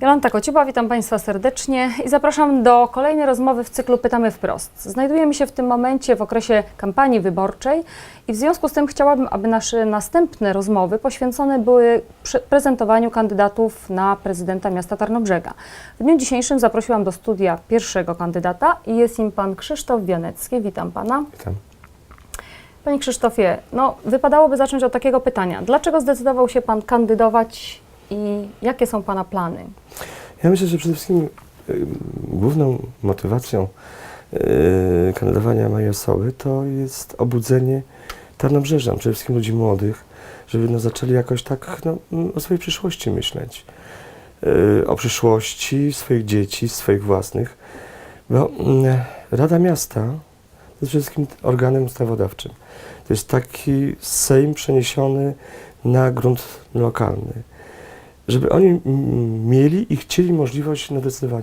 Jolanta Kociuba, witam Państwa serdecznie i zapraszam do kolejnej rozmowy w cyklu Pytamy wprost. Znajdujemy się w tym momencie w okresie kampanii wyborczej i w związku z tym chciałabym, aby nasze następne rozmowy poświęcone były prezentowaniu kandydatów na prezydenta miasta Tarnobrzega. W dniu dzisiejszym zaprosiłam do studia pierwszego kandydata i jest nim pan Krzysztof Wianecki. Witam Pana. Witam. Panie Krzysztofie, no wypadałoby zacząć od takiego pytania. Dlaczego zdecydował się Pan kandydować i jakie są Pana plany? Ja myślę, że przede wszystkim y, główną motywacją y, kandydowania mojej osoby to jest obudzenie Tarnobrzeżan, przede wszystkim ludzi młodych, żeby no, zaczęli jakoś tak no, mm, o swojej przyszłości myśleć. Y, o przyszłości swoich dzieci, swoich własnych. Bo mm, Rada Miasta to jest przede wszystkim organem ustawodawczym. To jest taki Sejm przeniesiony na grunt lokalny. Żeby oni mieli i chcieli możliwość na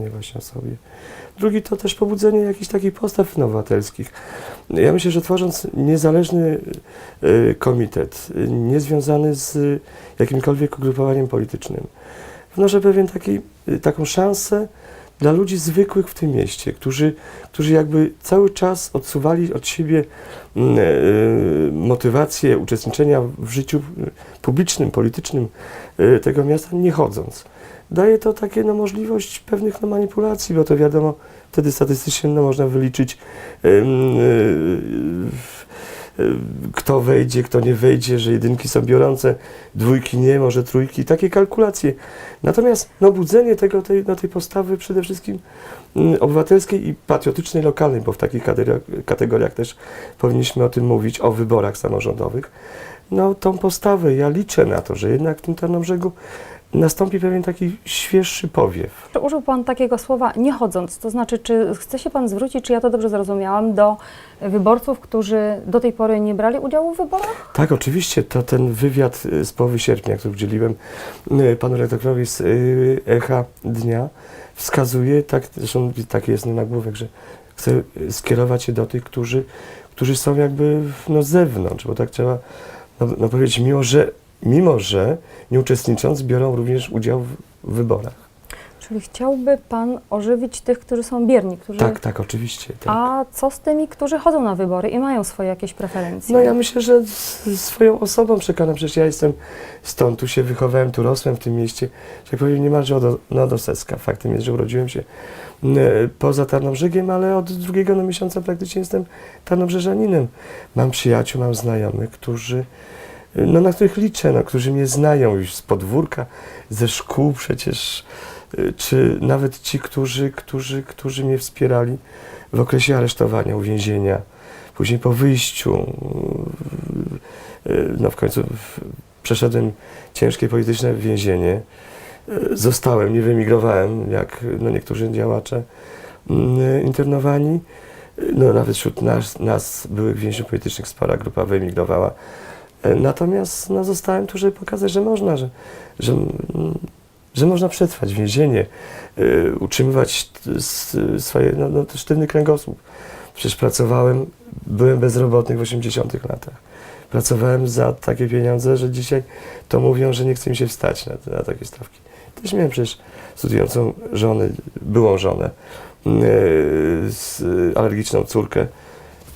właśnie o sobie. Drugi to też pobudzenie jakichś takich postaw obywatelskich. Ja myślę, że tworząc niezależny y, komitet, niezwiązany z jakimkolwiek ugrupowaniem politycznym, wnoszę pewien taki, y, taką szansę dla ludzi zwykłych w tym mieście, którzy, którzy jakby cały czas odsuwali od siebie mm, y, motywację uczestniczenia w życiu y, publicznym, politycznym y, tego miasta, nie chodząc. Daje to takie no, możliwość pewnych no, manipulacji, bo to wiadomo, wtedy statystycznie no, można wyliczyć, kto wejdzie, kto nie wejdzie, że jedynki są biorące, dwójki nie, może trójki, takie kalkulacje. Natomiast no, budzenie tego, tej, no, tej postawy przede wszystkim mm, obywatelskiej i patriotycznej, lokalnej, bo w takich kategoriach, też powinniśmy o tym mówić, o wyborach samorządowych, no tą postawę, ja liczę na to, że jednak w tym Tarnobrzegu nastąpi pewien taki świeższy powiew. Czy Użył Pan takiego słowa nie chodząc, to znaczy, czy chce się Pan zwrócić, czy ja to dobrze zrozumiałam, do wyborców, którzy do tej pory nie brali udziału w wyborach? Tak, oczywiście, to ten wywiad y, z połowy sierpnia, który udzieliłem y, panu redaktorowi z y, Echa Dnia, wskazuje, tak, zresztą taki jest nagłówek, że chcę skierować się do tych, którzy, którzy są jakby no, z zewnątrz, bo tak trzeba no, no powiedzieć, mimo że, mimo że nie uczestnicząc, biorą również udział w, wyborach. Czyli chciałby Pan ożywić tych, którzy są bierni, którzy... Tak, tak, oczywiście. Tak. A co z tymi, którzy chodzą na wybory i mają swoje jakieś preferencje? No ja myślę, że z- swoją osobą przekonam, przecież ja jestem stąd, tu się wychowałem, tu rosłem w tym mieście, że tak powiem niemalże od, no, od Oseska. Faktem jest, że urodziłem się poza Tarnobrzegiem, ale od drugiego no, miesiąca praktycznie jestem Tarnobrzeżaninem. Mam przyjaciół, mam znajomych, którzy, no, na których liczę, no, którzy mnie znają już z podwórka, ze szkół przecież, y, czy nawet ci, którzy, którzy, którzy mnie wspierali w okresie aresztowania, uwięzienia, później po wyjściu, y, no w końcu przeszedłem ciężkie polityczne więzienie, Y, zostałem, nie wyemigrowałem, jak no, niektórzy działacze y, internowani. Y, No, nawet wśród nas, nas byłych więźniów politycznych spora grupa wyemigrowała. Y, Natomiast no, zostałem tu, żeby pokazać, że można, że, że, że można przetrwać więzienie, y, utrzymywać swoje, no, no, sztywny kręgosłup. Przecież pracowałem, byłem bezrobotny w 80 latach. Pracowałem za takie pieniądze, że dzisiaj to mówią, że nie chce mi się wstać na, na takie stawki. Też miałem przecież studiującą żonę, byłą żonę, yy, z alergiczną córkę.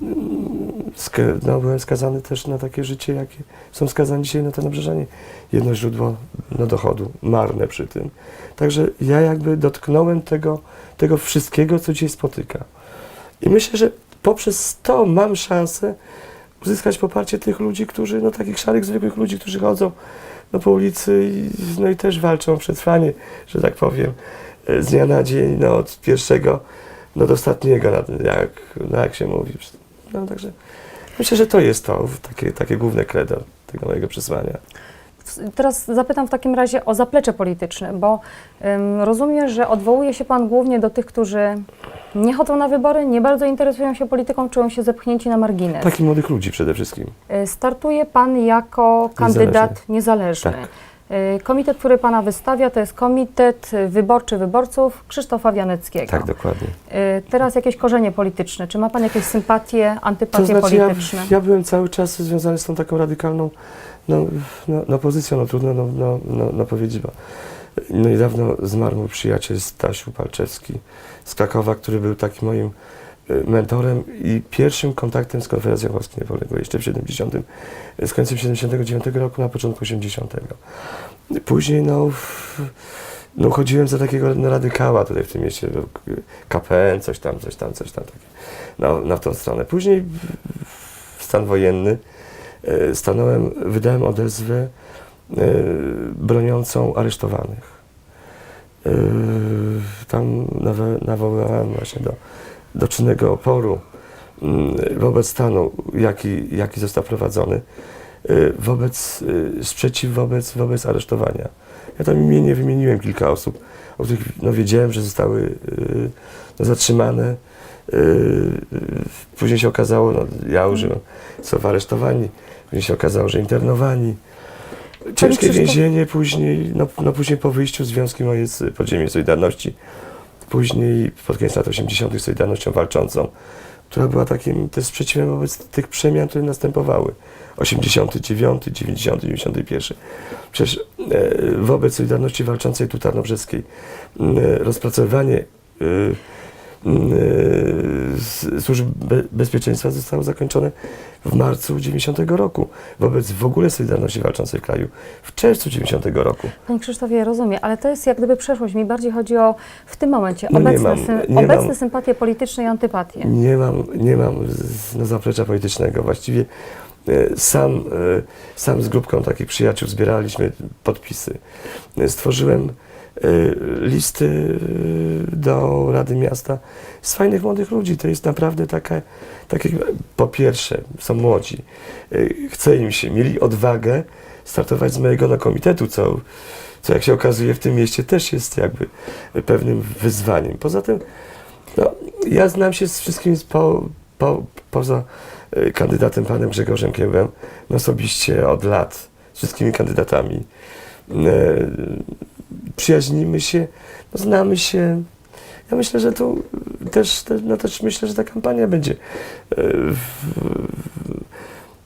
Mm, no, byłem skazany też na takie życie, jakie są skazani dzisiaj na to nabrzeżanie. Jedno źródło no, dochodu, marne przy tym. Także ja jakby dotknąłem tego, tego wszystkiego, co dzisiaj spotyka. I myślę, że poprzez to mam szansę uzyskać poparcie tych ludzi, którzy, no takich szarych, zwykłych ludzi, którzy chodzą no, po ulicy i, no, i też walczą o przetrwanie, że tak powiem, e, z dnia na dzień, no, od pierwszego no, do ostatniego, jak, no, jak się mówi. No, także myślę, że to jest to, takie, takie główne credo tego mojego przesłania. Teraz zapytam w takim razie o zaplecze polityczne, bo ym, rozumiem, że odwołuje się Pan głównie do tych, którzy nie chodzą na wybory, nie bardzo interesują się polityką, czują się zepchnięci na margines. Takich młodych ludzi przede wszystkim. Y, Startuje Pan jako kandydat niezależny. Tak. Y, Komitet, który Pana wystawia, to jest Komitet Wyborczy Wyborców Krzysztofa Wianeckiego. Tak, dokładnie. Y, Teraz jakieś korzenie polityczne. Czy ma Pan jakieś sympatie, antypatie To znaczy, ja, polityczne? ja byłem cały czas związany z tą taką radykalną no, no, no pozycją, no trudno no, no, no, no powiedzieć, bo No niedawno zmarł mój przyjaciel Stasiu Palczewski z Krakowa, który był takim moim mentorem i pierwszym kontaktem z Konferencją Polski Niepodległej, jeszcze w 70, z końcem 79 roku, na początku 80. Później no, no chodziłem za takiego no, radykała tutaj w tym mieście, no, KPN, coś tam, coś tam, coś tam, takie, na, na tą stronę. Później w- stan wojenny e, stanąłem, wydałem odezwę e, broniącą aresztowanych. Tam nawo- nawoływałem właśnie do, do czynnego oporu mm, wobec stanu, jaki, jaki został prowadzony, e, wobec e, sprzeciw wobec, wobec aresztowania. Ja tam imiennie wymieniłem kilka osób, o których no, wiedziałem, że zostały e, no, zatrzymane. Później się okazało, no, ja użyłem słowa aresztowani, później się okazało, że internowani. Ciężkie Krzysztof- więzienie, później, no, no później po wyjściu Związki moje z podziemie Solidarności, później pod koniec lat 80. Solidarnością Walczącą, która była takim też sprzeciwem wobec tych przemian, które następowały. 89, 90, 91. Przecież e, wobec Solidarności Walczącej tu Tarnobrzeskiej m, służb be, bezpieczeństwa zostało zakończone w marcu 90 roku. Wobec w ogóle Solidarności Walczącej w kraju w czerwcu 90 roku. Panie Krzysztofie, rozumiem, ale to jest jak gdyby przeszłość. Mi bardziej chodzi o w tym momencie No obecne, mam- sym- obecne mam- sympatie polityczne i antypatie. Nie mam, nie mam no, zaplecza politycznego. Właściwie e, sam, e, sam z grupką takich przyjaciół zbieraliśmy podpisy. E, Stworzyłem e, listy e, do Rady Miasta z fajnych młodych ludzi. To jest naprawdę taka, takie, po pierwsze, są młodzi, e, chce im się, mieli odwagę startować z mojego no, komitetu, co, co jak się okazuje w tym mieście też jest jakby pewnym wyzwaniem. Poza tym no, ja znam się z wszystkimi po, po, poza y, kandydatem panem Grzegorzem Kiełbem no, osobiście od lat, z wszystkimi kandydatami. Przyjaźnimy się, no, znamy się. Ja myślę, że tu też, no, też myślę, że ta kampania będzie e,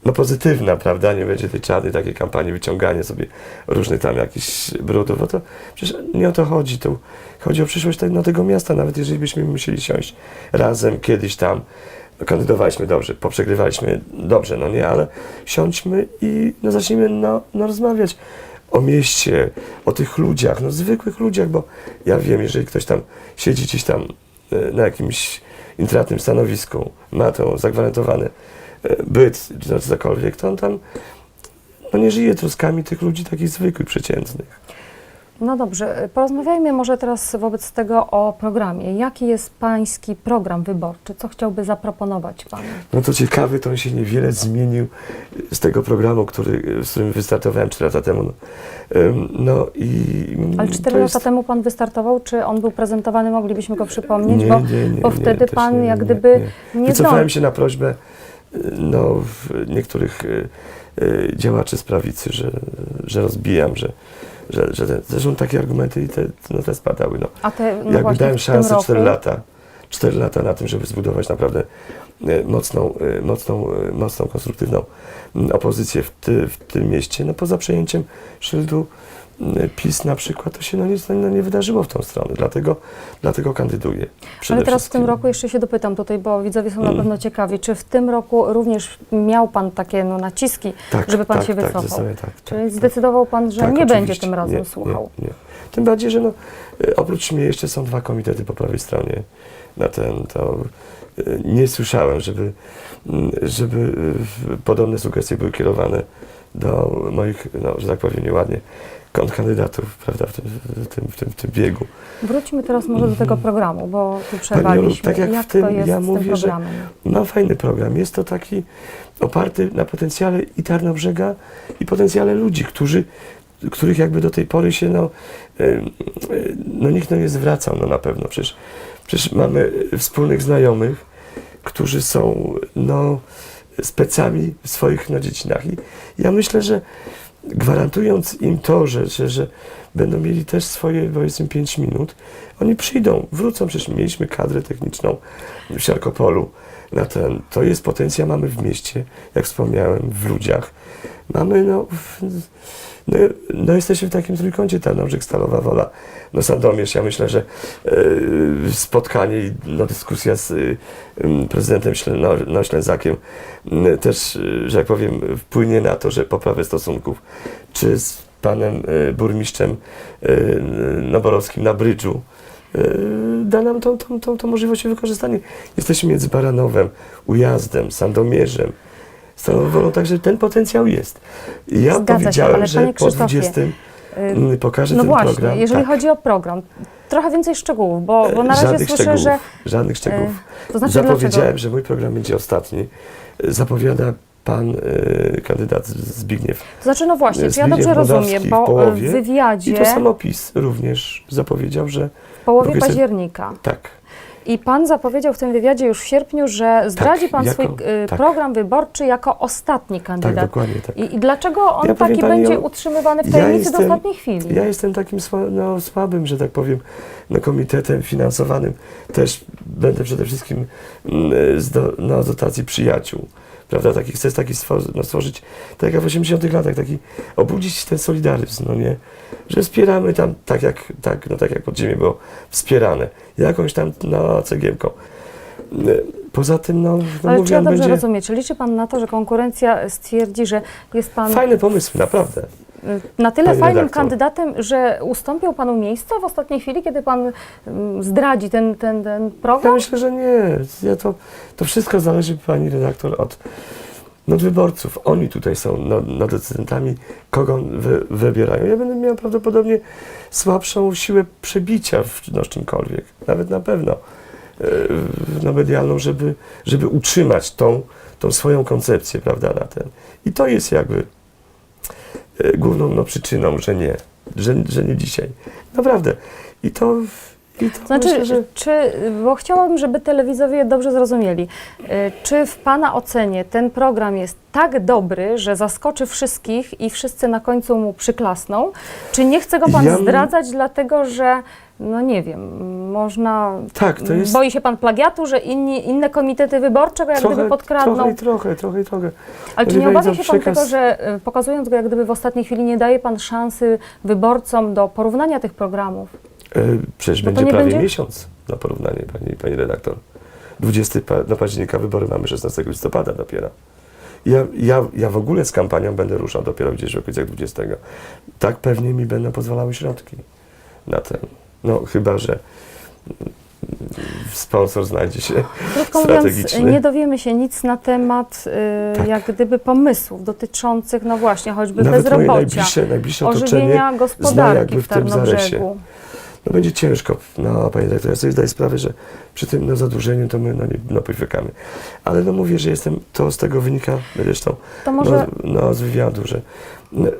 no, pozytywna, prawda? Nie będzie tej czarnej takiej kampanii, wyciąganie sobie różnych tam jakichś brudów. To przecież nie o to chodzi. Tu chodzi o przyszłość te- no, tego miasta. Nawet jeżeli byśmy musieli siąść razem kiedyś tam, kandydowaliśmy dobrze, poprzegrywaliśmy dobrze, no nie, ale siądźmy i no, zacznijmy no, no, rozmawiać o mieście, o tych ludziach, no zwykłych ludziach, bo ja wiem, jeżeli ktoś tam siedzi gdzieś tam e, na jakimś intratnym stanowisku, ma to zagwarantowane e, byt, czy cokolwiek, to on tam no nie żyje troskami tych ludzi takich zwykłych, przeciętnych. No dobrze, porozmawiajmy może teraz wobec tego o programie. Jaki jest Pański program wyborczy? Co chciałby zaproponować Pan? No to ciekawy, to on się niewiele zmienił z tego programu, który, z którym wystartowałem 4 lata temu. No, i Ale to 4 jest- lata temu Pan wystartował, czy on był prezentowany, moglibyśmy go przypomnieć? Nie, bo nie, nie, bo nie, wtedy też Pan nie, jak nie, gdyby nie. nie Wycofałem się na prośbę y, no, niektórych y, działaczy z prawicy, że, że rozbijam, że, że, że te, zresztą takie argumenty i te, no, te spadały. No. A te, no Jakby dałem szansę roku, 4 lata, 4 lata na tym, żeby zbudować naprawdę e, mocną, e, mocną, e, mocną konstruktywną opozycję w, ty, w tym mieście, no poza przejęciem szyldu PiS na przykład, to się no nic no, nie wydarzyło w tą stronę, dlatego, dlatego kandyduję. Ale teraz w tym roku jeszcze się dopytam tutaj, bo widzowie są na Mm. pewno ciekawi, czy w tym roku również miał Pan takie no, naciski, tak, żeby Pan tak, się tak, wycofał? zdecydowanie tak, Czyli tak, tak. zdecydował Pan, że Tak, nie będzie tym razem nie, słuchał. Nie, nie. Tym bardziej, że no, e, oprócz mnie jeszcze są dwa komitety po prawej stronie na ten, to e, nie słyszałem, żeby, żeby podobne sugestie były kierowane do moich, no, że tak powiem nieładnie, kontrkandydatów, prawda, w tym, w tym, w tym, w tym biegu. Wróćmy teraz może do tego programu, bo tu przerwaliśmy. tak jak w jak tym- to jest ja mówię, tym że-? Mam fajny program. Jest to taki oparty na potencjale i Tarnobrzega, i potencjale ludzi, którzy, których jakby do tej pory się no, no nikt no nie zwracał no na pewno. Przecież, przecież mamy wspólnych znajomych, którzy są no, specami w swoich no, dziedzinach. I ja myślę, że gwarantując im to, że, że, że będą mieli też swoje powiedzmy 5 minut, oni przyjdą, wrócą. Przecież mieliśmy kadrę techniczną w Siarkopolu na ten. To jest potencjał mamy w mieście, jak wspomniałem, w ludziach. mamy, no, w- no, no jesteśmy w takim trójkącie, Tarnobrzeg, Stalowa Wola, no Sandomierz, ja myślę, że e, spotkanie i no, dyskusja z y, prezydentem Ślę, no, Ślęzakiem y, też, y, że jak powiem, wpłynie na to, że poprawę stosunków, czy z panem y, burmistrzem y, Noborowskim na Brydżu, y, da nam tą, tą, tą, tą możliwość wykorzystania. Jesteśmy między Baranowem, Ujazdem, Sandomierzem, Stalową Wolą, także ten potencjał jest. Ja Zgadza się, powiedziałem, ale że po Krzysztofie, 20 Y, mm, pokażę No ten właśnie, program. jeżeli tak. chodzi o program, trochę więcej szczegółów, bo, bo na razie Żadnych słyszę, szczegółów, że... Żadnych szczegółów. e, To znaczy dlaczego? Zapowiedziałem, że mój program będzie ostatni. Zapowiada pan e, kandydat Zbigniew. To znaczy, no właśnie, czy ja dobrze rozumiem, w bo połowie w wywiadzie I to samopis również zapowiedział, że w połowie października tak. I pan zapowiedział w tym wywiadzie już w sierpniu, że zdradzi pan jako- swój y, tak. program wyborczy jako ostatni Tak, kandydat. dokładnie tak. I, I dlaczego on Ja taki pani, będzie o- utrzymywany w ja tajemnicy do jestem- ostatniej chwili? Ja jestem takim sła, no, słabym, że tak powiem, no, komitetem finansowanym. Też będę przede wszystkim mm, z do, no, dotacji przyjaciół. Prawda, taki, chcę taki stworzyć, no, stworzyć, tak jak w 80 latach, taki, obudzić ten solidaryzm, no nie, że wspieramy tam, tak jak, tak, no, tak jak podziemie było wspierane, jakąś tam, no, cegiełką. Poza tym, no, no Ale czy ja dobrze będzie rozumiem, czy liczy pan na to, że konkurencja stwierdzi, że jest pan fajny pomysł, naprawdę. Na tyle fajnym redaktor. kandydatem, że ustąpią panu miejsca w ostatniej chwili, kiedy pan mm, zdradzi ten, ten, ten Ja program? myślę, że nie. Ja to, to wszystko zależy, pani redaktor, od, od wyborców. Oni tutaj są no, no, decydentami, kogo wy, wybierają. Ja będę miał prawdopodobnie słabszą siłę przebicia w no, czymkolwiek, nawet na pewno e, no, medialną, żeby, żeby utrzymać tą, tą swoją koncepcję, prawda, na ten. I to jest jakby główną no, przyczyną, że nie, że, że nie dzisiaj. Naprawdę. I to, i to Znaczy, myślę, że... czy, bo chciałabym, żeby telewizowie dobrze zrozumieli, y, czy w Pana ocenie ten program jest tak dobry, że zaskoczy wszystkich i wszyscy na końcu mu przyklasną, czy nie chce go Pan Ja- zdradzać, dlatego że, no nie wiem, można... Tak, to jest... Boi się Pan plagiatu, że inni, inne komitety wyborcze go jak gdyby podkradną? Trochę, trochę, trochę, trochę. Ale czy nie obawia się Pan przekaz- tego, że y, pokazując go jak gdyby w ostatniej chwili nie daje Pan szansy wyborcom do porównania tych programów? E, przecież będzie prawie będzie? miesiąc na porównanie, pani, pani redaktor. 20 pa, października wybory mamy 16 listopada dopiero. Ja, ja, ja w ogóle z kampanią będę ruszał dopiero gdzieś w okolicach 20. Tak pewnie mi będą pozwalały środki na ten. No chyba, że sponsor znajdzie się Krótko mówiąc, strategiczny. nie dowiemy się nic na temat y, Tak. jak gdyby pomysłów dotyczących, no właśnie, choćby Nawet moje bezrobocia, najbliższe, najbliższe ożywienia gospodarki jakby w w tym zaresie. Będzie ciężko, no panie dyrektor, ja sobie zdaję sprawę, że przy tym no, zadłużeniu to my no, nie no, powykamy. Ale no mówię, że jestem, to z tego wynika zresztą To może no, no, z wywiadu, że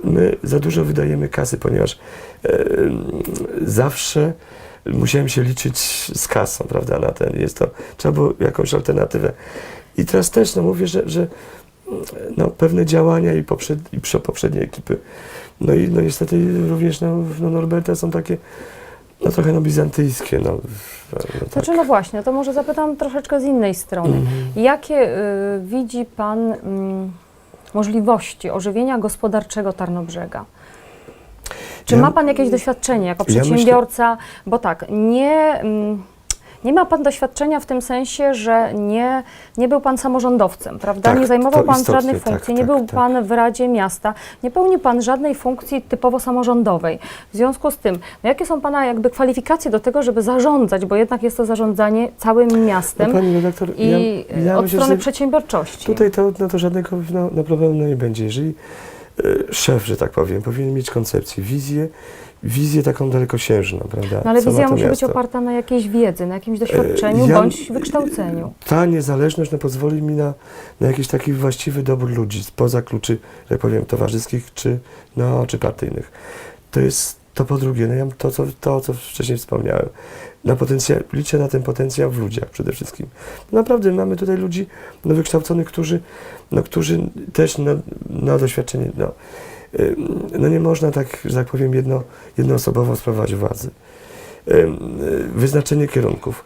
my, za dużo wydajemy kasy, ponieważ e, zawsze musiałem się liczyć z kasą, prawda, na ten, jest to, trzeba było jakąś alternatywę. I teraz też, no mówię, że, że no, pewne działania i, poprzed, i prze- poprzedniej ekipy, no i no niestety również no, no Norberta są takie, no trochę no bizantyjskie, no. no tak. Znaczy, no właśnie, to może zapytam troszeczkę z innej strony. Mhm. Jakie y, widzi Pan mm, możliwości ożywienia gospodarczego Tarnobrzega? Czy Ja- ma Pan jakieś doświadczenie jako Ja myślę- przedsiębiorca? Bo tak, nie, mm, nie ma Pan doświadczenia w tym sensie, że nie, nie był Pan samorządowcem, prawda? Tak, nie zajmował Pan istotnie, żadnych tak, funkcji, nie tak, był tak. Pan w Radzie Miasta, nie pełni Pan żadnej funkcji typowo samorządowej. W związku z tym, no jakie są Pana jakby kwalifikacje do tego, żeby zarządzać, bo jednak jest to zarządzanie całym miastem No, pani redaktor, i ja, ja od myślę, strony przedsiębiorczości. Tutaj to, no to żadnego no, no problemu nie będzie. Jeżeli e, szef, że tak powiem, powinien mieć koncepcję, wizję, wizję taką dalekosiężną, prawda? No ale co wizja musi być miasto. oparta na jakiejś wiedzy, na jakimś doświadczeniu ja- bądź wykształceniu. Ta niezależność no, pozwoli mi na, na jakiś taki właściwy dobór ludzi spoza kluczy, tak powiem, towarzyskich czy, no, czy partyjnych. To jest to po drugie, no ja to, co, to, co wcześniej wspomniałem. Na potencjał, liczę na ten potencjał w ludziach przede wszystkim. Naprawdę mamy tutaj ludzi no, wykształconych, którzy, no, którzy też no, no, doświadczenie, no, no nie można tak, że tak powiem, jedno, jednoosobowo sprawować władzy. Wyznaczenie kierunków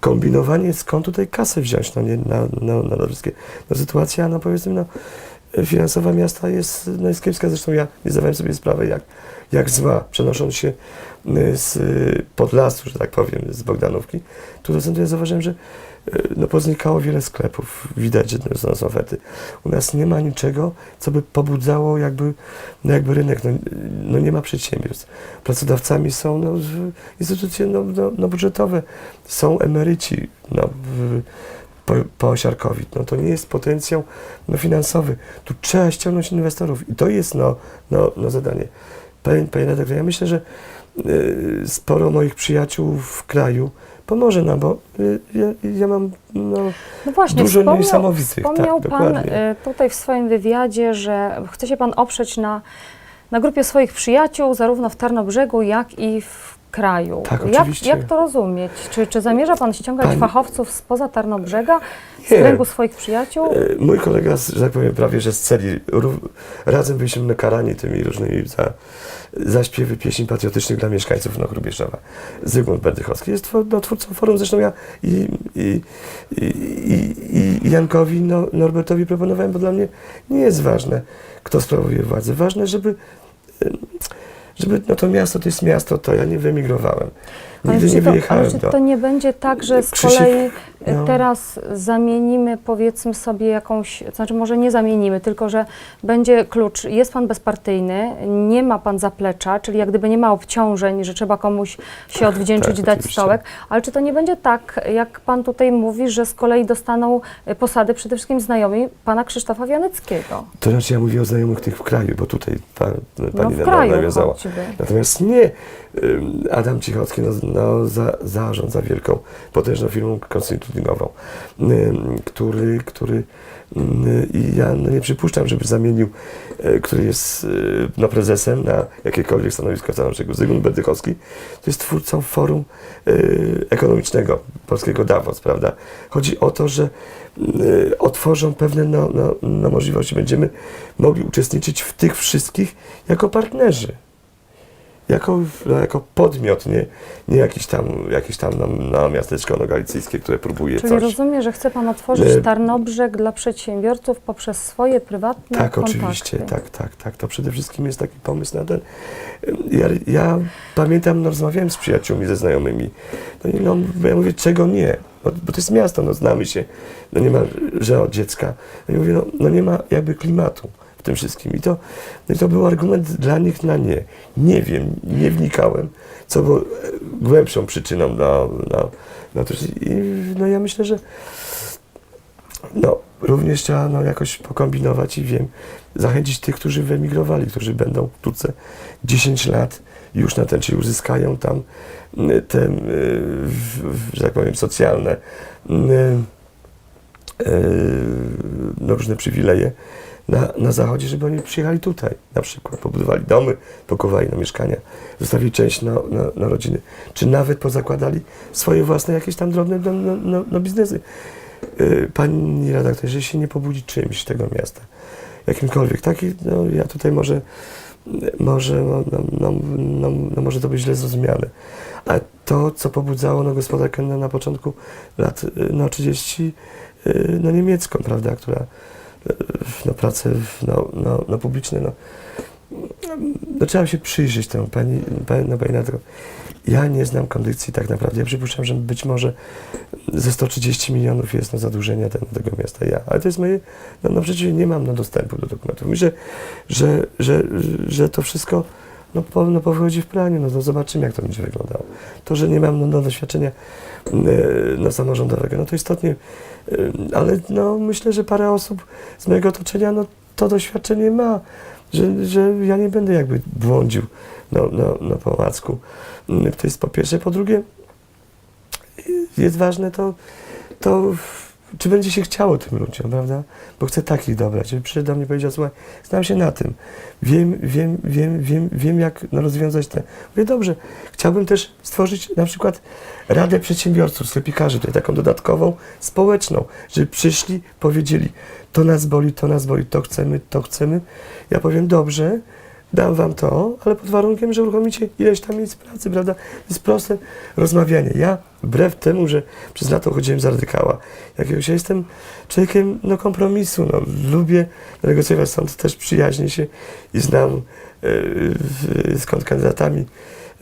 kombinowanie, skąd tutaj kasę wziąć, no nie, na, na, na to wszystkie. No sytuacja, no powiedzmy, no, finansowa miasta jest, no jest kiepska. Zresztą ja nie zdawałem sobie sprawy, jak, jak zła, przenosząc się y, z y, Podlasu, że tak powiem, z Bogdanówki. Tu do ja zauważyłem, że no, poznikało wiele sklepów. Widać, to są oferty. U nas nie ma niczego, co by pobudzało jakby, no jakby rynek. No, no nie ma przedsiębiorstw. Pracodawcami są no, instytucje no, no, no budżetowe, są emeryci no, w, po, po. No to nie jest potencjał no, finansowy. Tu trzeba ściągnąć inwestorów i to jest no, no, no zadanie. Panie, panie redaktorze, ja myślę, że y, sporo moich przyjaciół w kraju pomoże nam, bo y, ja, ja mam no, No właśnie, Dużo niesamowitych, wspomniał tak, Pan dokładnie. y, tutaj w swoim wywiadzie, że chce się Pan oprzeć na, na grupie swoich przyjaciół, zarówno w Tarnobrzegu, jak i w kraju. Tak, jak, oczywiście. jak to rozumieć? Czy, czy zamierza Pan ściągać Pani- fachowców spoza Tarnobrzega, z Nie. kręgu swoich przyjaciół? E, Mój kolega, że tak powiem, prawie że z celi, razem byliśmy nakarani tymi różnymi za, za śpiewy pieśni patriotycznych dla mieszkańców no, Hrubieszowa. Zygmunt Berdychowski jest twor- no, twórcą forum, zresztą ja i, i, i, i, Jankowi no, Norbertowi proponowałem, bo dla mnie nie jest ważne, kto sprawuje władzę. Ważne, żeby, żeby no to miasto to jest miasto, to ja nie wyemigrowałem. Ale Nigdy czy nie to, wyjechałem ale czy to nie będzie tak, że z Krzysiek, kolei y, no. teraz zamienimy powiedzmy sobie jakąś, to znaczy może nie zamienimy, tylko że będzie klucz, jest Pan bezpartyjny, nie ma Pan zaplecza, czyli jak gdyby nie ma obciążeń, że trzeba komuś się odwdzięczyć, tak, dać oczywiście. stołek, ale czy to nie będzie tak, jak Pan tutaj mówi, że z kolei dostaną y, posady przede wszystkim znajomi Pana Krzysztofa Wianeckiego? To znaczy ja mówię o znajomych tych w kraju, bo tutaj pa, No pani w na- kraju nawiązała. Natomiast nie, Adam Cichocki no, no, za, zarządza wielką, potężną firmą konstytucyjnową, ym, który, który ym, i ja no, nie przypuszczam, żeby zamienił, y, który jest y, no, prezesem na jakiekolwiek stanowisko Stanowczego. Zygmunt Berdychowski to jest twórcą forum y, ekonomicznego polskiego Davos, prawda? Chodzi o to, że y, otworzą pewne no, no, no, możliwości. Będziemy mogli uczestniczyć w tych wszystkich jako partnerzy. Jako, no, jako podmiot, nie, nie jakiś tam, jakiś tam no, no, miasteczko no, galicyjskie, które próbuje Czyli coś. rozumiem, że chce Pan otworzyć E, Tarnobrzeg dla przedsiębiorców poprzez swoje prywatne Tak, kontakty. oczywiście, tak, tak, tak. To przede wszystkim jest taki pomysł na ten. Ja, ja pamiętam, no, rozmawiałem z przyjaciółmi, ze znajomymi. No, no, ja mówię, czego nie? No, bo to jest miasto, no, znamy się, no, nie ma, że od dziecka. No, i mówię, no, no nie ma jakby klimatu tym wszystkim. I to, no, i to był argument dla nich na nie. Nie wiem, nie wnikałem, co było e, głębszą przyczyną na, na, na to. I no, ja myślę, że no, również trzeba no, jakoś pokombinować i wiem, zachęcić tych, którzy wyemigrowali, którzy będą wkrótce 10 lat już na ten, czyli uzyskają tam te, że tak powiem, socjalne y, y, no, różne przywileje na, na zachodzie, żeby oni przyjechali tutaj, na przykład pobudowali domy, pokowali na mieszkania, zostawili część na, na, na rodziny, czy nawet pozakładali swoje własne jakieś tam drobne no, no, no, no biznesy. Y, Pani redaktor, jeżeli się nie pobudzi czymś tego miasta, jakimkolwiek, taki, no ja tutaj może, może, no, no, no, no, no może to być źle zrozumiane, ale to, co pobudzało no, gospodarkę na, na początku lat y, no, 30, y, no niemiecką, prawda, która prace w- no, no, no, publiczne, no, no, trzeba się przyjrzeć temu, pani, pani, no, pani redaktor. Ja nie znam kondycji tak naprawdę. Ja przypuszczam, że być może ze 130 milionów jest no, zadłużenia ten, tego miasta ja. Ale to jest moje, no, no przecież nie mam no, dostępu do dokumentów. Myślę, że, że, że to wszystko no, po, no, powchodzi w planie. No, to zobaczymy, jak to będzie wyglądało. To, że nie mam no, no, doświadczenia e, no, samorządowego, no to istotnie, e, ale no, myślę, że parę osób z mojego otoczenia no, to doświadczenie ma, że, że ja nie będę jakby błądził no, no, no, po łacku. Mm, To jest po pierwsze. Po drugie, jest ważne to, to czy będzie się chciało tym ludziom, prawda? Bo chcę takich dobrać. Żeby przyszedł do mnie i powiedział, słuchaj, znam się na tym, wiem, wiem, wiem, wiem, wiem jak no, rozwiązać te. Mówię, dobrze, chciałbym też stworzyć na przykład Radę Przedsiębiorców, sklepikarzy, tutaj taką dodatkową, społeczną, żeby przyszli, powiedzieli, to nas boli, to nas boli, to chcemy, to chcemy. Ja powiem, dobrze, dam wam to, ale pod warunkiem, że uruchomicie ileś tam miejsc pracy, prawda? Jest proste rozmawianie. Ja, wbrew temu, że przez lata chodziłem za radykała, jakiegoś, ja jestem człowiekiem no, kompromisu, no, lubię negocjować, stąd też przyjaźnię się i znam e, w- skąd kandydatami.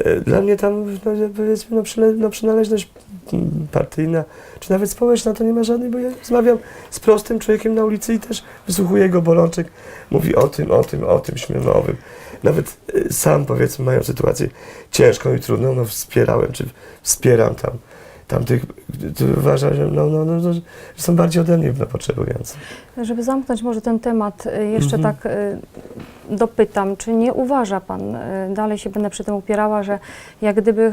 E, Dla mnie tam, no, powiedzmy, no, przyle, no, przynależność partyjna, czy nawet społeczna, to nie ma żadnej, bo ja rozmawiam z prostym człowiekiem na ulicy i też wysłuchuję jego bolączek, mówi o tym, o tym, o tym, śmiechowym. Nawet e, sam, powiedzmy, mają sytuację ciężką i trudną, no wspierałem, czy wspieram tam, tamtych, którzy uważam, że, no, no, no, no, są bardziej ode mnie no, potrzebujący. Żeby zamknąć może ten temat, y, jeszcze Mhm. tak y, dopytam, czy nie uważa Pan, y, dalej się będę przy tym upierała, że jak gdyby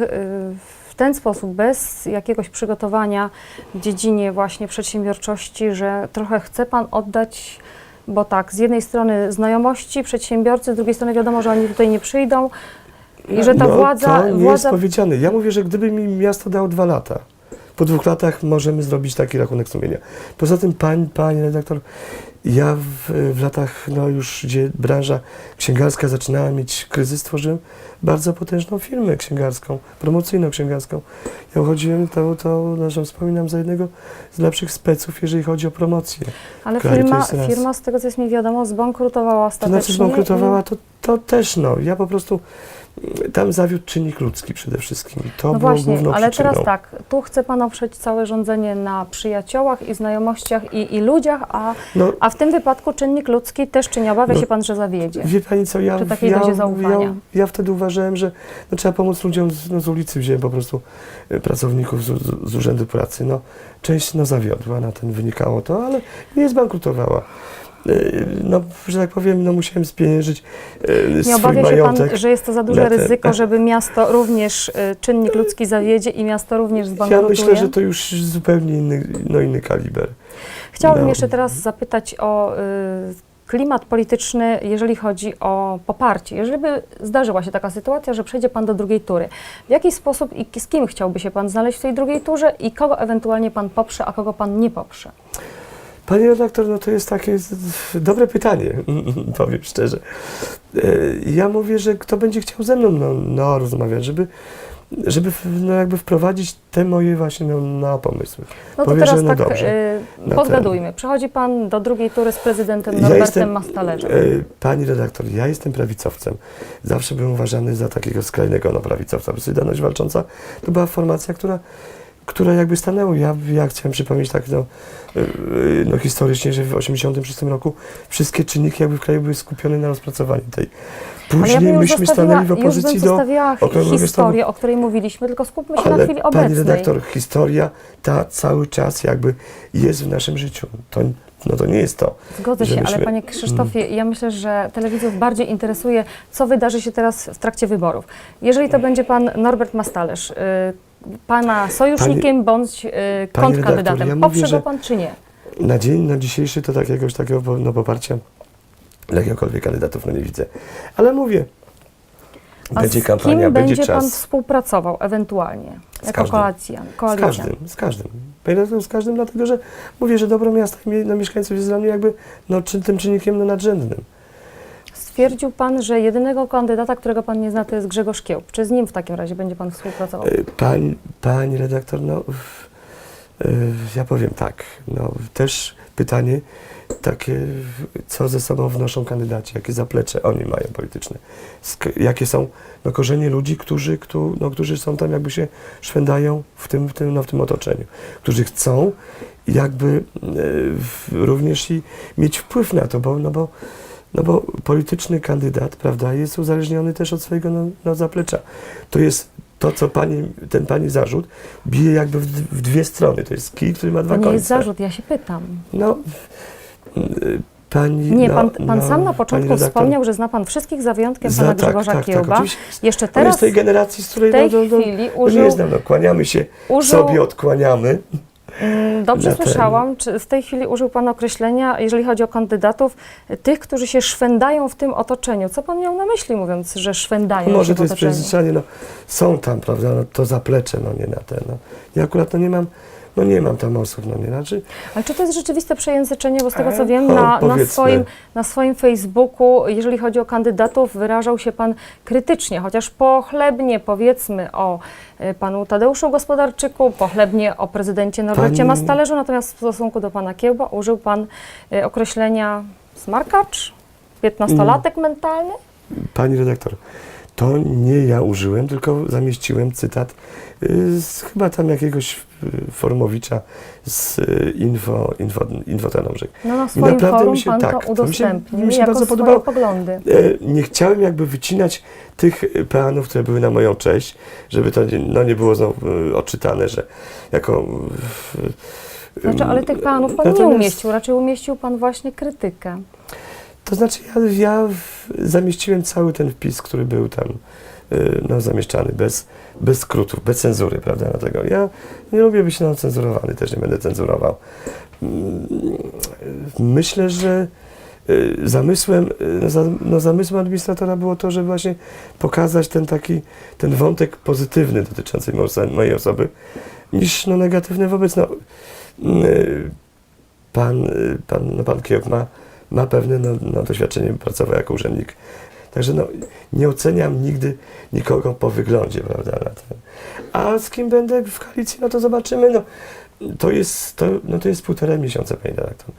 w ten sposób, bez jakiegoś przygotowania w dziedzinie właśnie przedsiębiorczości, że trochę chce Pan oddać, bo tak, z jednej strony znajomości przedsiębiorcy, z drugiej strony wiadomo, że oni tutaj nie przyjdą i że ta no, władza... To nie władza jest powiedziane. Ja mówię, że gdyby mi miasto dało dwa lata, po dwóch latach możemy zrobić taki rachunek sumienia. Poza tym, pań, panie redaktor, ja w, w latach no już, gdzie branża księgarska zaczynała mieć kryzys, tworzyłem bardzo potężną firmę księgarską, promocyjną księgarską. Ja uchodziłem, to, to zresztą wspominam, za jednego z lepszych speców, jeżeli chodzi o promocję. ale kraju, to firma, firma, z tego co jest mi wiadomo, zbankrutowała To ostatecznie. znaczy zbankrutowała, to, to też no. Ja po prostu tam zawiódł czynnik ludzki przede wszystkim. To No było właśnie, główną ale przyczyną. teraz tak, tu chce Pan oprzeć całe rządzenie na przyjaciołach i znajomościach i, i ludziach, a, No, a w tym wypadku czynnik ludzki też czy nie obawia No, się Pan, że zawiedzie? Wie pani co, ja, ja, ja, ja wtedy uważałem, że no, trzeba pomóc ludziom z, no, z ulicy, wziąłem po prostu e, pracowników z, z, z Urzędu Pracy. No, część no, zawiodła, na ten wynikało to, ale nie zbankrutowała. E, No, że tak powiem, no, musiałem spieniężyć e, Nie swój obawia się Pan, że jest to za duże na ten- ryzyko, żeby miasto również, y, czynnik ludzki zawiedzie i miasto również Ja zbankrutuje? myślę, że to już zupełnie inny, no, inny kaliber. Chciałabym No. jeszcze teraz zapytać o y, klimat polityczny, jeżeli chodzi o poparcie. Jeżeli by zdarzyła się taka sytuacja, że przejdzie Pan do drugiej tury, w jaki sposób i z kim chciałby się Pan znaleźć w tej drugiej turze i kogo ewentualnie Pan poprze, a kogo Pan nie poprze? Panie redaktor, no to jest takie dobre pytanie, powiem szczerze. E, Ja mówię, że kto będzie chciał ze mną no, no, rozmawiać, żeby, żeby no, jakby wprowadzić te moje właśnie no, na pomysły. No to teraz że no tak dobrze, y, na pozgadujmy. Przechodzi Pan do drugiej tury z prezydentem Ja Norbertem jestem- Mastalerzem. E, Pani redaktor, ja jestem prawicowcem. Zawsze byłem uważany za takiego skrajnego no, prawicowca. Solidarność Walcząca to była formacja, która, która jakby stanęła. Ja, ja chciałem przypomnieć tak no, e, e, no, historycznie, że w 1986 roku wszystkie czynniki jakby w kraju były skupione na rozpracowaniu tej. Ja Później już myśmy stanęli w opozycji do... okrągłego historię, o której mówiliśmy, tylko skupmy się na Ale chwili pani obecnej. redaktor, historia ta cały czas jakby jest w naszym życiu. To, no to nie jest to. Zgodzę się, ale panie Krzysztofie, ja myślę, że telewidzów bardziej interesuje, co wydarzy się teraz w trakcie wyborów. Jeżeli to będzie pan Norbert Mastalerz, y, pana sojusznikiem bądź y, kontrkandydatem, ja poprze go pan czy nie? Na dzień, na dzisiejszy to takiegoś takiego no, poparcia dla jakiegokolwiek kandydatów no nie widzę. Ale mówię, A będzie z kampania, kim będzie będzie pan czas. współpracował ewentualnie? Z Jako każdym. koalicja, Z koalicja. każdym, z każdym. Redaktor, z każdym, dlatego że mówię, że dobro miasta i mie- no, mieszkańców jest dla mnie jakby no, czyn, tym czynnikiem no, nadrzędnym. Stwierdził pan, że jedynego kandydata, którego pan nie zna, to jest Grzegorz Kiełb. Czy z nim w takim razie będzie pan współpracował? E, Pań, pani redaktor, no e, ja powiem tak, no też pytanie takie, co ze sobą wnoszą kandydaci, jakie zaplecze oni mają polityczne, jakie są no, korzenie ludzi, którzy, któ, no, którzy są tam jakby się szwędają w tym, w tym, no, w tym otoczeniu, którzy chcą jakby e, również i mieć wpływ na to, bo, no bo no bo polityczny kandydat, prawda, jest uzależniony też od swojego no, no, zaplecza. To jest to, co pani, ten pani zarzut bije jakby w, w dwie strony. To jest kij, który ma dwa To nie końce. jest zarzut, ja się pytam. No, pani... Nie, no, pan, pan no, sam na początku wspomniał, że zna pan wszystkich za wyjątkiem za- pana tak, Grzegorza tak, tak, Kiełba. oczywiście. Jeszcze On jest teraz, tej generacji, z w której tej no, no, no, chwili no, użył, nie znam, no, kłaniamy się, użył sobie odkłaniamy. Mm, Dobrze ten- słyszałam, czy w tej chwili użył Pan określenia, jeżeli chodzi o kandydatów, tych, którzy się szwędają w tym otoczeniu. Co Pan miał na myśli, mówiąc, że szwędają Może się w to jest przejrzenie, no, są tam, prawda, no, to zaplecze, no nie na ten. No. Ja akurat no, nie mam no nie mam tam osób, no nie, znaczy, Ale czy to jest rzeczywiste przejęzyczenie, bo z tego co E, wiem, o, na, na, swoim, na swoim Facebooku, jeżeli chodzi o kandydatów, wyrażał się Pan krytycznie, chociaż pochlebnie powiedzmy o e, Panu Tadeuszu Gospodarczyku, pochlebnie o prezydencie Norbercie Pani- Mastalerzu, natomiast w stosunku do Pana Kiełba użył Pan e, określenia smarkacz, piętnastolatek Mm. mentalny? Pani redaktor, to nie ja użyłem, tylko zamieściłem cytat y, z chyba tam jakiegoś Formowicza z y, info, info, infotelomrzek. No na swoim naprawdę forum mi się- Pan tak, to to mi się- udostępnił mi się bardzo podobało. poglądy. E, Nie chciałem jakby wycinać tych peanów, które były na moją cześć, żeby to nie, no, nie było znowu y, odczytane, że jako... y, Znaczy, ale tych panów Pan nie natomiast- umieścił, raczej umieścił Pan właśnie krytykę. To znaczy ja, ja zamieściłem cały ten wpis, który był tam no, zamieszczany, bez, bez skrótów, bez cenzury, prawda, dlatego ja nie lubię być no, cenzurowany, też nie będę cenzurował. Mm, Myślę, że y, zamysłem, y, no, za- zamysłem administratora było to, żeby właśnie pokazać ten taki, ten wątek pozytywny dotyczący mojej oso- mojej osoby, niż no, negatywny wobec, no, y, pan, pan, no, pan Kiełb ma ma pewne no, no, doświadczenie, pracował jako urzędnik. Także no, nie oceniam nigdy nikogo po wyglądzie, prawda? A z kim będę w koalicji, no to zobaczymy. No, to, jest, to, no, to jest półtora miesiąca, panie redaktor.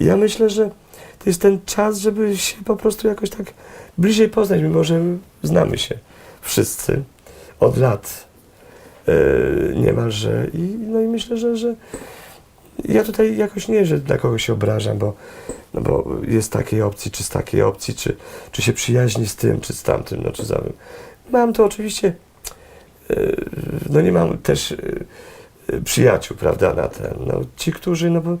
I ja myślę, że to jest ten czas, żeby się po prostu jakoś tak bliżej poznać, mimo że znamy się wszyscy od lat yy, niemalże. I, no i myślę, że, że ja tutaj jakoś nie, że dla kogoś się obrażam, bo, no bo jest takiej opcji, czy z takiej opcji, czy, czy się przyjaźni z tym, czy z tamtym, no czy za Mam to oczywiście, yy, no nie mam też yy, przyjaciół, prawda, na ten, no ci, którzy, no bo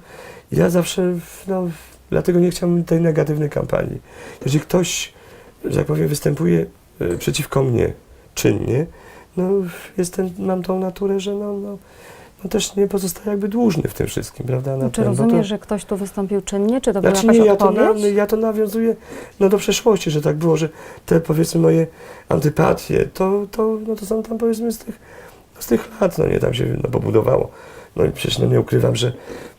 ja zawsze, no dlatego nie chciałbym tej negatywnej kampanii. Jeżeli ktoś, że tak powiem, występuje yy, przeciwko mnie czynnie, no jestem, mam tą naturę, że no, no, no też nie pozostaje jakby dłużny w tym wszystkim, prawda? na Czy ten, rozumiesz, to- że ktoś tu wystąpił czynnie? Czy to była znaczy jakaś nie, ja to, na, ja to nawiązuję no, do przeszłości, że tak było, że te powiedzmy moje antypatie, to, to, no, to są tam powiedzmy z tych, z tych lat, no nie, tam się no, pobudowało. No i przecież no, nie ukrywam, że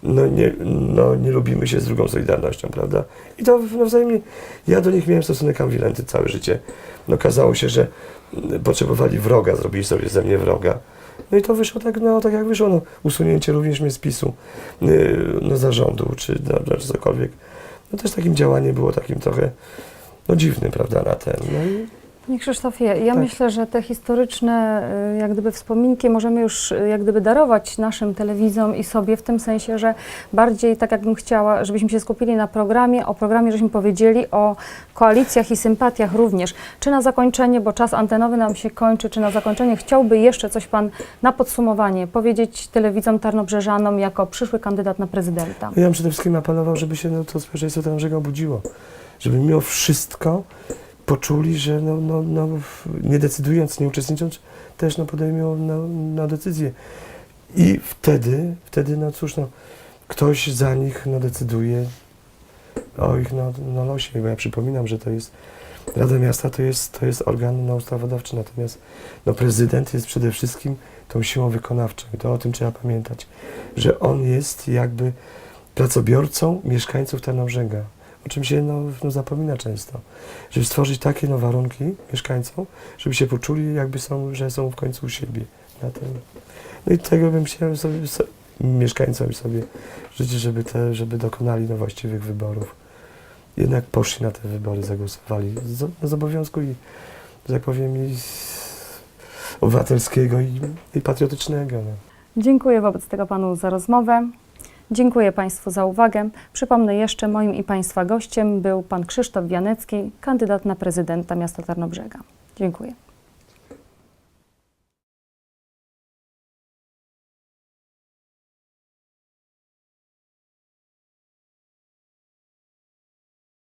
no, nie, no, nie lubimy się z drugą Solidarnością, prawda? I to no, wzajemnie, ja do nich miałem stosunek ambiwalenty całe życie. No okazało się, że mm, potrzebowali wroga, zrobili sobie ze mnie wroga. No i to wyszło tak, no, tak jak wyszło, no, usunięcie również mnie z PiSu, yy, no, zarządu, czy, no, cokolwiek. No też takim działaniem było takim trochę, no dziwnym, prawda, na ten. No i Nie, Krzysztofie, ja Tak. myślę, że te historyczne y, jak gdyby wspominki możemy już y, jak gdyby darować naszym telewizom i sobie w tym sensie, że bardziej tak jakbym chciała, żebyśmy się skupili na programie, o programie, żeśmy powiedzieli, o koalicjach i sympatiach również. Czy na zakończenie, bo czas antenowy nam się kończy, czy na zakończenie chciałby jeszcze coś Pan na podsumowanie powiedzieć telewidzom tarnobrzeżanom jako przyszły kandydat na prezydenta? ja bym przede wszystkim apelował, żeby się no, to społeczeństwo Tarnobrzega obudziło. Żeby mimo wszystko poczuli, że no, no, no, nie decydując, nie uczestnicząc, też no, podejmują na, na decyzję. I wtedy, wtedy, no cóż, no, ktoś za nich no, decyduje o ich no, no, losie. Bo ja przypominam, że to jest Rada Miasta to jest, to jest organ no, ustawodawczy, natomiast no, prezydent jest przede wszystkim tą siłą wykonawczą. I to o tym trzeba pamiętać, że on jest jakby pracobiorcą mieszkańców Tarnobrzega, o czym się no, no, zapomina często. Żeby stworzyć takie no, warunki mieszkańcom, żeby się poczuli jakby są, że są w końcu u siebie. Na tym. No i tego bym chciał sobie, so, mieszkańcom sobie życzyć, żeby, te, żeby dokonali no, właściwych wyborów. Jednak poszli na te wybory, zagłosowali z, z obowiązku i, że tak powiem, i obywatelskiego i, i patriotycznego. No. Dziękuję wobec tego Panu za rozmowę. Dziękuję Państwu za uwagę. Przypomnę jeszcze, moim i Państwa gościem był Pan Krzysztof Wianecki, kandydat na prezydenta miasta Tarnobrzega. Dziękuję.